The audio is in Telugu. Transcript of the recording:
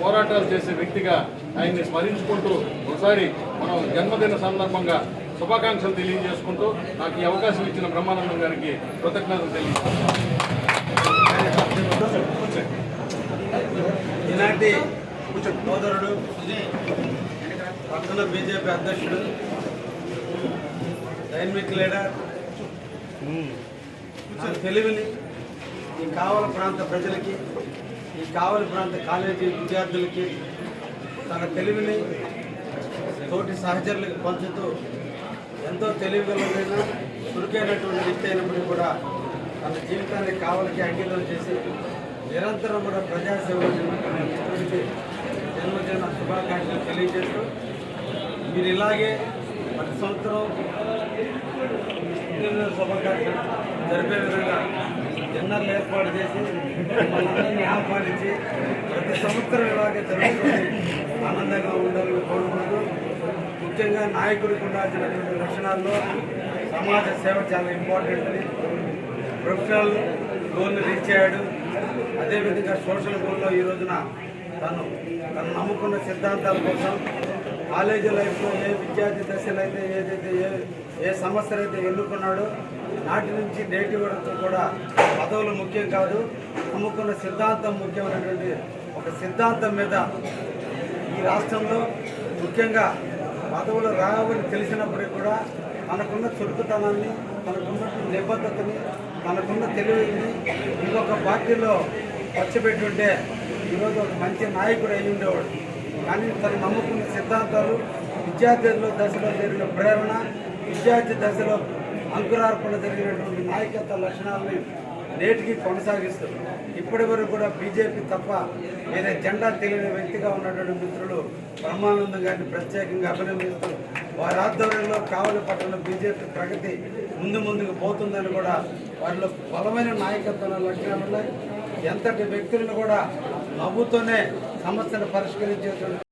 పోరాటాలు చేసే వ్యక్తిగా ఆయన్ని స్మరించుకుంటూ ఒకసారి మనం జన్మదిన సందర్భంగా శుభాకాంక్షలు తెలియజేసుకుంటూ నాకు ఈ అవకాశం ఇచ్చిన బ్రహ్మానందం గారికి కృతజ్ఞతలు తెలియజేస్తున్నాను. ఈనాటి సోదరుడు పట్టణ బీజేపీ అధ్యక్షుడు డైనమిక్ లీడర్ తెలివిని ఈ కావల ప్రాంత ప్రజలకి ఈ కావలి ప్రాంత కాలేజీ విద్యార్థులకి తన తెలివిని తోటి సహచరులకు పంచుతూ ఎంతో తెలివిగలైన చురుకైనటువంటి వ్యక్తి అయినప్పటికీ కూడా తన జీవితాన్ని కావలికి అంకితం చేసి నిరంతరం కూడా ప్రజాసేవ జన్మదిన శుభాకాంక్షలు తెలియజేస్తూ మీరు ఇలాగే ప్రతి సంవత్సరం శుభాకాంక్షలు జరిపే విధంగా డిన్నర్లు ఏర్పాటు చేసి మనందరినీ ఆహ్వానించి ప్రతి సంవత్సరం ఇలాగే జరుగుతుంది. ఆనందంగా ఉండాలని కోరుకుంటూ ముఖ్యంగా నాయకుడికి ఉండాల్సినటువంటి లక్షణాల్లో సమాజ సేవ చాలా ఇంపార్టెంట్ అని ప్రొఫెషనల్ గోల్ని రీచ్ అయ్యాడు అదేవిధంగా సోషల్ గోల్లో ఈ రోజున తను తను నమ్ముకున్న సిద్ధాంతాల కోసం కాలేజీ లైఫ్లో ఏ విద్యార్థి దశలో అయితే ఏదైతే ఏ ఏ సమస్యలు అయితే ఎన్నుకున్నాడో నాటి నుంచి నేటి వరకు కూడా పదవులు ముఖ్యం కాదు నమ్ముకున్న సిద్ధాంతం ముఖ్యమైనటువంటి ఒక సిద్ధాంతం మీద ఈ రాష్ట్రంలో ముఖ్యంగా పదవులు రావని తెలిసినప్పటికీ కూడా మనకున్న చురుకుతనాన్ని మనకున్న నిబద్ధతని మనకున్న తెలివిని ఇంకొక పార్టీలో వచ్చపెట్టుంటే ఈరోజు ఒక మంచి నాయకుడు అయి ఉండేవాడు కానీ తను నమ్ముకున్న సిద్ధాంతాలు విద్యార్థుల్లో దశలో జరిగిన ప్రేరణ విద్యార్థి దశలో అంకురార్పణ జరిగినటువంటి నాయకత్వ లక్షణాలని నేటికి కొనసాగిస్తున్నారు ఇప్పటి వరకు కూడా బీజేపీ తప్ప వేరే జెండా తెలియని వ్యక్తిగా ఉన్నటువంటి మిత్రులు బ్రహ్మానందం గారిని ప్రత్యేకంగా అభినందిస్తూ వారి ఆధ్వర్యంలో కావలి పట్టణ బీజేపీ ప్రగతి ముందు ముందుకు పోతుందని కూడా వారిలో బలమైన నాయకత్వం లక్షణాలు ఉన్నాయి. ఎంతటి వ్యక్తులను కూడా నవ్వుతోనే సమస్యను పరిష్కరించేటువంటి